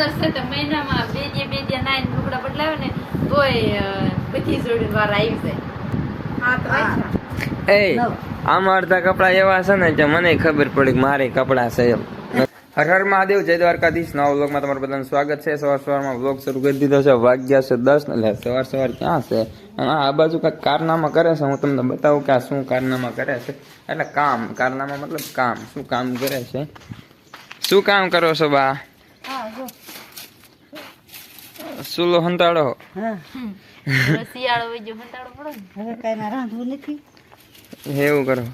અંદર છે તો મહિનામાં બે બે બે જે નાઈન લુગડા બદલાવે ને તોય બધી જોડી વાર આવી જાય. હા તો એ આમાં અડધા કપડા એવા છે ને કે મને ખબર પડી કે મારે કપડા છે એમ. હર હર મહાદેવ જય દ્વારકાધીશ. નવા વ્લોગમાં તમારું બધાનું સ્વાગત છે. સવાર સવારમાં વ્લોગ શરૂ કરી દીધો છે. વાગ્યા છે દસ ને એટલે સવાર સવાર ક્યાં છે? અને આ બાજુ કાંઈક કારનામા કરે છે. હું તમને બતાવું કે આ શું કારનામા કરે છે. એટલે કામ કારનામા મતલબ કામ. શું કામ કરે છે? શું કામ કરો છો બા? સુલો હંતાડો. શિયાળો હોય જો હંતાડો પડો હવે કઈ ના રાંધવું નથી. એવું કરો.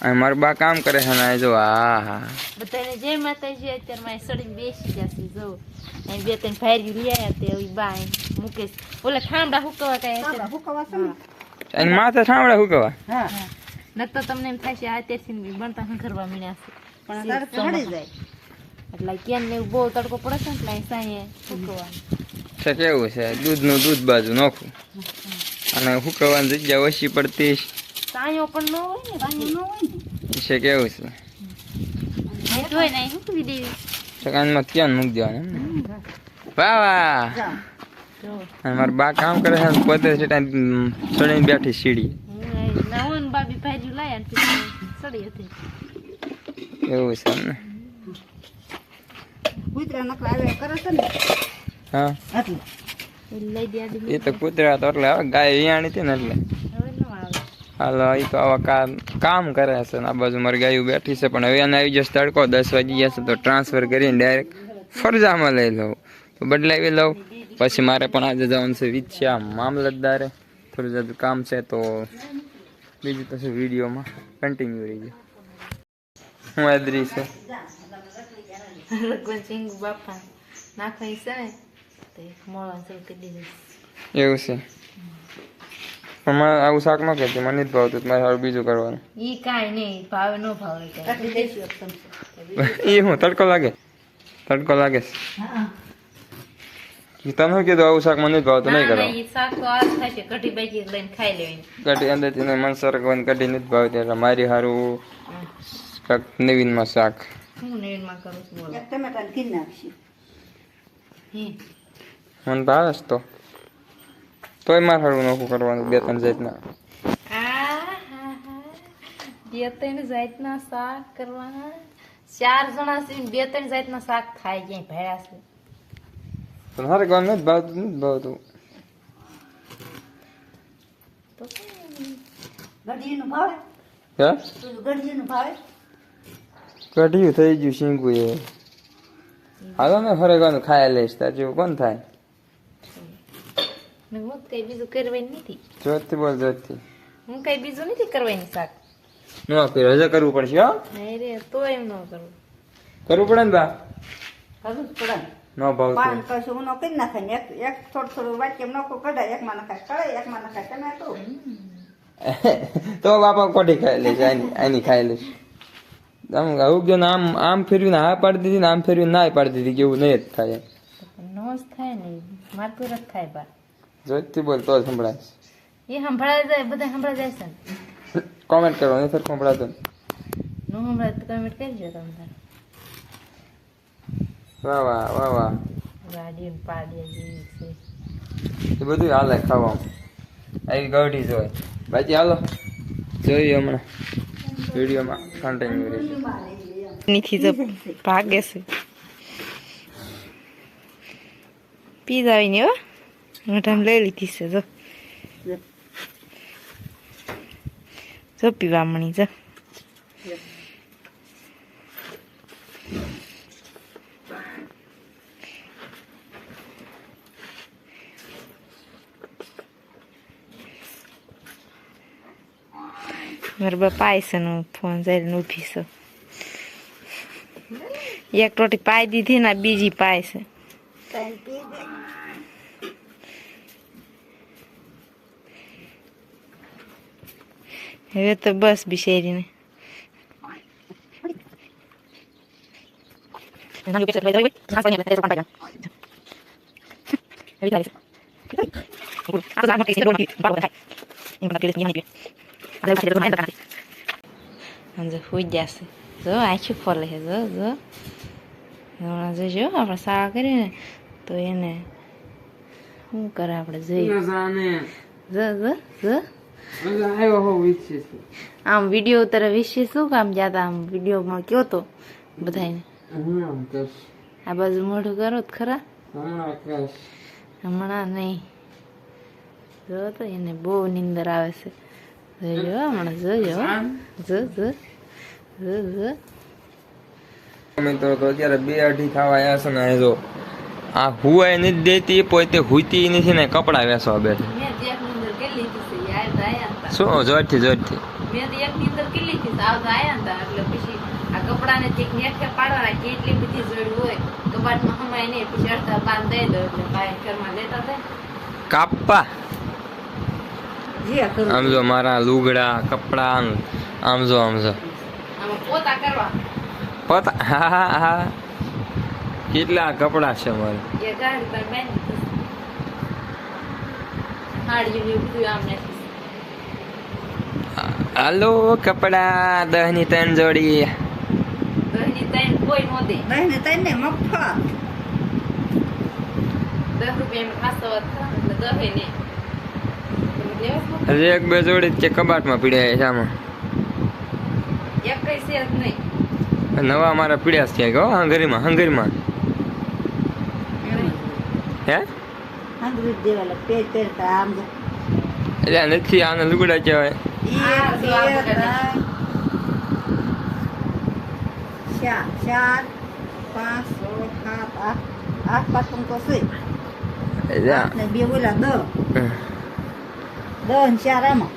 અને મારા બા કામ કરે છે ને આ જો હા હા બધાને જય માતાજી અત્યારે મારે સડી બેસી જશે જો. અહીં બે ત્રણ ભાઈ લઈ આવ્યા તે હવે બા અહીં મુકેશ. ઓલા ઠામડા હુકવા કઈ હુકવા છે અને માથે હા. તમને એમ થાય છે આ ત્યારથી બનતા હંખરવા મીણ્યા છે. પણ જાય. એટલે કેમ ને એવું બહુ તડકો પડે છે ને એટલે અહીં સાંયે હુકવા છે કેવું છે? દૂધનું દૂધ બાજુ નોખું. અને હુકવવાની જગ્યા ઓછી પડતી સાંયો પણ ન હોય ને પાણી ન હોય ને. છે કેવું છે? સકાનમાં ક્યાં મૂકી દેવાનું વાહ અને મારા બા કામ કરે છે પોતે છે ચડીને બેઠી સીડી. એવું છે ને? કૂતરા નકરા આવ્યા કરે છે ને. હા. એ લઈ દે આદી એ તો કૂતરા તો એટલે હવે ગાય વિયાણી હતી ને એટલે. હવે ન આવે. હાલો એ તો આવા કામ કામ કરે છે ને આ બાજુ મારી ગાયું બેઠી છે પણ હવે એને આવી જશે તડકો દસ વાગી જશે તો ટ્રાન્સફર કરીને ડાયરેક્ટ ફરજામાં લઈ લઉં. તો બદલાવી લઉં. પછી મારે પણ આજે જવાનું છે વિચ્યા મામલતદારે. થોડું જતું કામ છે તો બીજું તો શું વિડીયોમાં કન્ટિન્યુ રહી જાય હું એદરી છે. બાપા નાખવા છે એવું છે. પણ મને આવું શાક ન કહેતી મને જ ભાવતું તો મારે સારું બીજું કરવાનું. ઈ કાંઈ નહીં ભાવે ન ભાવે. એ હું તડકો લાગે? તડકો લાગે છે? શું કીધું આવું શાક મને જ ભાવતું નહીં કરો ના, ઈ શાક તો આ થાય છે કઢી બાજી લઈને ખાઈ લેવાની. કઢી અંદરથી ને મન સરગવાની કઢી નથી ભાવતી એટલે મારી હારું કાંઈક નવીનમાં શાક. હું નેણમાં કરું છું તમે નાખશું. હે? મને ભાવે છે તો. તોય મારે હારું નોખું કરવાનું બે ત્રણ જાતના. બે ત્રણ જાતના શાક કરવાના. ચાર જણા છે બે ત્રણ જાતના શાક થાય ક્યાંય ભેળા છે. પણ હારે ગવાનું નથી ભાવતું નથી ભાવતું. તો ગઢીનું ભાવે? હે? તું ગઢીનું ભાવે? કઢિયું થઈ ગયું શીંગું એ હાલો ને ફરે ગવાનું ખાઈ લઈશ તાર જેવું કોણ થાય? હું તો કઈ બીજું કરવાની નથી. જોતથી બોલ જોતથી હું કઈ બીજું નથી કરવાની શાક. ન આપી રજા કરવું પડશે હો. નહીં રે તો એમ ન કરવું કરવું પડે ને બા? જ પડે. ને. ભાવ પાણી કશું ઊનો કરી નાખે ને એક એક થોડું થોડું વાટકે નોખું કઢાય એકમાં નખાય કઢાય એકમાં નખાય ટમેટું તો બાપા કોઠી ખાઈ લઈશ આની આની ખાઈ લઈશ આમ આવું ગયો ને આમ આમ ફેરવીને હા પાડી દીધી ને આમ ફેરવીને ના પાડી દીધી કેવું નહીં જ થાય નો જ થાય ને મારતું જ થાય બા. જોઈતી બોલ તો સંભળાય. એ સંભળાય જાય બધા સંભળાય જાય છે કોમેન્ટ કરો નહીં સર સંભળાતો નો? સંભળાય તો કમેન્ટ કરજો તમે તારે. વાહ વાહ વાહ વાહ. ગાડી પાડી જેવી છે. એ બધું હાલે ખાવા આવી ગઢી જોય બાકી હાલો જોઈએ હમણાં. વિડીયોમાં કન્ટિન્યુ રહેશે નીથી તો ભાગે છે. પીઝા આવીને હો. મોઢામાં લઈ લીધી છે જો જો પીવા મણી જો મારા બાપા આવીશે ને હું ફોન જઈને ઊભી છું એક રોટી પાઈ દીધી ને આ બીજી પાય છે હવે તો બસ બિચારીને અંદર હોઈ જશે જો આખી ખોલે છે જો જો હમણાં જોઈજો આપણે શાળા કરીને તો એને શું કરે આપણે જોઈએ જ જ જ આવ્યો હો વિશે આમ વીડિયો તરફ વિશે શું કામ જાતા? આમ વિડીયોમાં કયો તો બધાને આ બાજુ મોઢું કરો ખરા? હમણાં નહીં. જો તો એને બહુ નીંદર આવે છે. જોજો હમણાં જોજો જો જો. જો જો. મિત્રો તો અત્યારે બે અઢી ખાવા આવ્યા છે ને જો આ હુવાય નથી દેતી પોતે હુતી નથી ને કપડા વેસવા બેઠી. યાર આયા શું? જોરથી જોરથી. મેં તો એક નીંદર કેટલી હતી સાવ આયા હતા. એટલે પછી આ કપડાને ચેક નેઠે પાડવાના કેટલી બધી જોડ હોય કબાટમાં હમાય નહીં પછી અડધા બાંધ દઈ દો એટલે ભાઈ ઘરમાં લેતા થાય. કાપા આમ જો મારા લુગડા કપડા આમ જો આમ જો. પોતા કરવા? પોતા હા હા હા. કેટલા કપડા છે મારે એ ગાડી પર બેન હાડીયું ને એવું બધું આમ નાખીશ હાલો કપડા દહની ત્રણ જોડી. દહની ત્રણ કોઈ નો દે. બહેને તને મફત. દસ રૂપિયા ખાસો દહે ને હજી એક બે જોડી કે કબાટમાં પીડ્યા છે આમાં. એક કઈ છે જ નહીં. નવા મારા પીડ્યા છે કે હો હંગરીમાં હંગરીમાં. હે? પહેરતા આમ એટલે નથી આને લુગડા કહેવાય. ચાર પાંચ છ સાત આઠ આઠ પાટું તો છે. ને બે ઓલા દ. ને ચાર આમાં.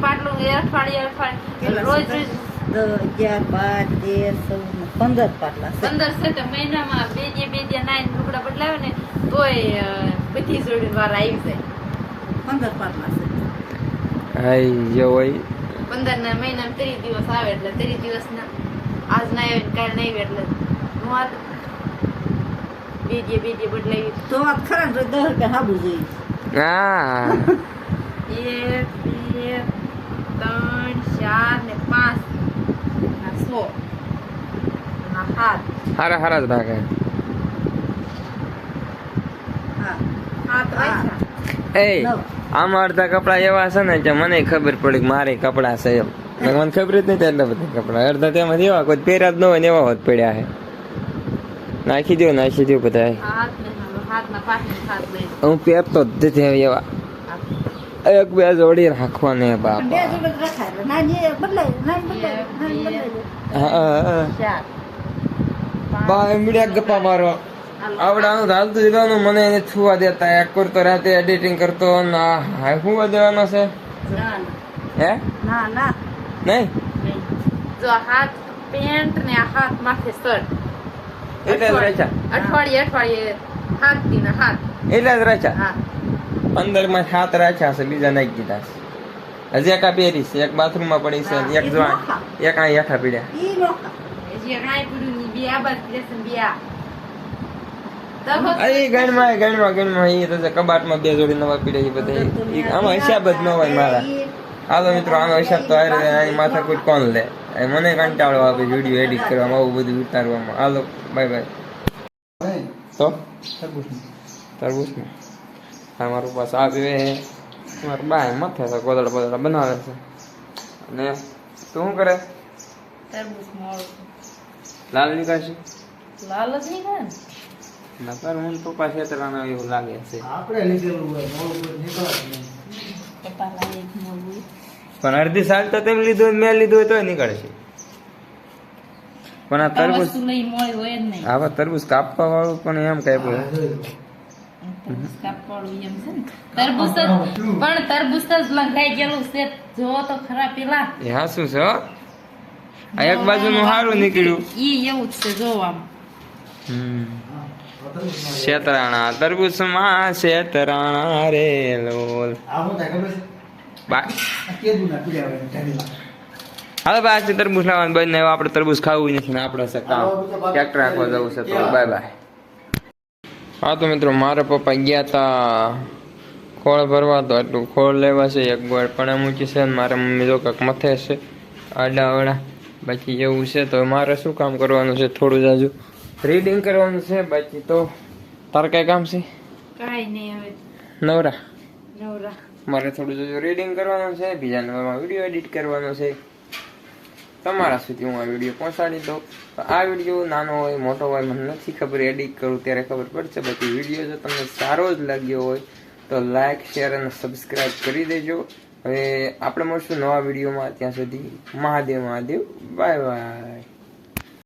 પાટલું અઠવાડિયે અઠવાડિયે રોજ રોજ દસ અગિયાર બાર તેર ચૌદ પંદર પાટલા પંદર છે તો મહિનામાં બે જે બે જે નાઈન લુગડા બદલાવે ને તોય બધી જોડી વાર આવી જાય. પંદર પાટલા છે. હાઈ જો હોય. પંદર ના મહિનામાં ત્રીસ દિવસ આવે એટલે ત્રીસ દિવસ ના આજ ના આવે કાલ નહીં આવે એટલે હું આ બે જે બે બદલાવી. તો વાત ખરા દસ રૂપિયા હાબુ જોઈએ. હા. એક બે ત્રણ ચાર ને પાંચ. સાત હારા હારા જ રાખે એ. આમાં અડધા કપડા એવા છે ને કે મને ખબર પડી કે મારે કપડા છે એમ મને ખબર જ નથી એટલા બધા કપડા અડધા તેમાં એવા કોઈ પહેર્યા જ ન હોય ને એવા હોત પડ્યા છે નાખી દો નાખી દો બધા હાથ ને હાથ ના પાછી હાથ લઈ હું પહેરતો જ નથી એવા એક બે જોડી રાખવાની બે બાપા જોડે જ રખાય એટલે નાની બદલાય નાની બદલાય. હા, હા બા એમડિયા ગપ્પા મારો આવડાનું હાલતું જવાનું મને એને છુવા દેતા. એક કરતો રાતે એડિટિંગ કરતો. ના હાય હુવા દેવાનો છે. હે? ના ના. નહીં? જો હાથ પેન્ટ ને હાથ માથે શર્ટ. એટલે જ રાખ્યા. અઠવાડિયે અઠવાડિયે હાથથી ને હાથ. એટલે જ રાખ્યા. હા. પંદરમાં સાત રાખ્યા છે બીજા નાખી દીધા છે. હજી એક આ પહેરી છે એક બાથરૂમમાં પડી છે એક જો એક આ હેઠા પીડ્યા. અરે ગણમાં ગણમાં ગણમાં એ તો છે કબાટમાં બે જોડી નવા પીડ્યા એ બધા આમાં હિસાબ જ ન હોય મારા. હાલો મિત્રો આનો હિસાબ તો આની માથા કોઈ કોણ લે? મને કંટાળો આવે વીડિયો એડિટ કરવામાં આવું બધું ઉતારવામાં. હાલો બાય બાય તો? તરબૂચ ને. હા મારું પાસે આ પીવે છે મારું બાય મથે છે ગોદડા બોદડા બનાવે છે. અને તું શું કરે? લાલ નીકળશે લાલ જ નીકળે નકર હું પપ્પા છેતરાના એવું લાગે છે. પણ અડધી સાલ તો તેમ લીધું હોય, મેં લીધું હોય તોય નીકળે છે. પણ આ તરબૂચ વસ્તુ લઈ મોળી હોય જ નહીં. આવા તરબૂચ કાપવા વાળું પણ એમ કઈ પણ તરબૂચ જ લંઘાઈ ગયેલું છે જો તો ખરા પેલા એ હા છે આ એક બાજુનું સારું નીકળ્યું ઈ એવું જ છે જોવા હમ. શેતરાણા તરબૂચમાં શેતરાણા રે લોલ બા હવે બાય તરબૂચ લાવવાનું બંધ હવે આપણે તરબૂચ ખાવું નથી ને આપણે છે કામ ટ્રેક્ટર રાખવા જવું છે તો બાય બાય હા તો મિત્રો મારા પપ્પા ગયા તા ખોળ ભરવા તો એટલું ખોળ લેવા છે એક ગોળ પણ મૂકી છે અને મારા મમ્મી તો કાંક મથે છે આડા અવડા બાકી એવું છે તો મારે શું કામ કરવાનું છે થોડું જાજુ. રીડિંગ કરવાનું છે બાકી તો તારે કઈ કામ છે? કાંઈ નહીં હવે. નવરા? નવરા. મારે થોડું જાજુ રીડિંગ કરવાનું છે બીજા નંબરમાં વીડિયો એડિટ કરવાનો છે. તમારા સુધી હું આ વીડિયો પહોંચાડી દઉં. તો આ વીડિયો નાનો હોય, મોટો હોય, મને નથી ખબર એડિટ કરું ત્યારે ખબર પડશે. બાકી વીડિયો જો તમને સારો જ લાગ્યો હોય, તો લાઈક શેર અને સબસ્ક્રાઈબ કરી દેજો. હવે આપણે મળશું નવા વિડીયોમાં. ત્યાં સુધી મહાદેવ મહાદેવ. Bye bye.